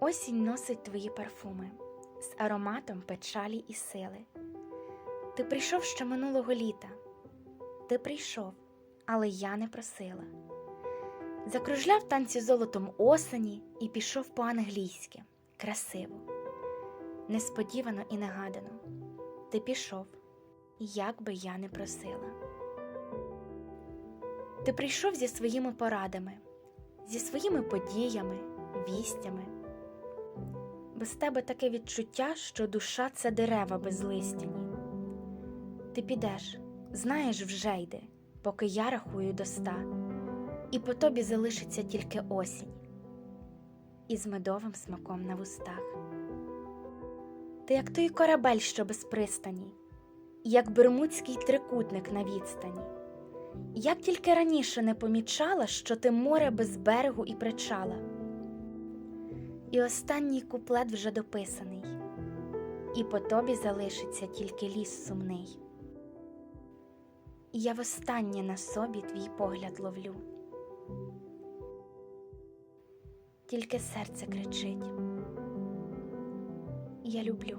Осінь носить твої парфуми з ароматом печалі і сили. Ти прийшов ще минулого літа. Ти прийшов, але я не просила. Закружляв танці золотом осені і пішов по-англійськи, красиво, несподівано і негадано. Ти пішов, як би я не просила. Ти прийшов зі своїми порадами, зі своїми подіями, вістями. Без тебе таке відчуття, що душа це дерева безлистяні. Ти підеш, знаєш, вже йди, поки я рахую до ста, і по тобі залишиться тільки осінь із медовим смаком на вустах. Ти як той корабель, що без пристані, як бермудський трикутник на відстані. Як тільки раніше не помічала, що ти море без берегу і причала. І останній куплет вже дописаний, і по тобі залишиться тільки ліс сумний. Я востаннє на собі твій погляд ловлю. Тільки серце кричить. Я люблю.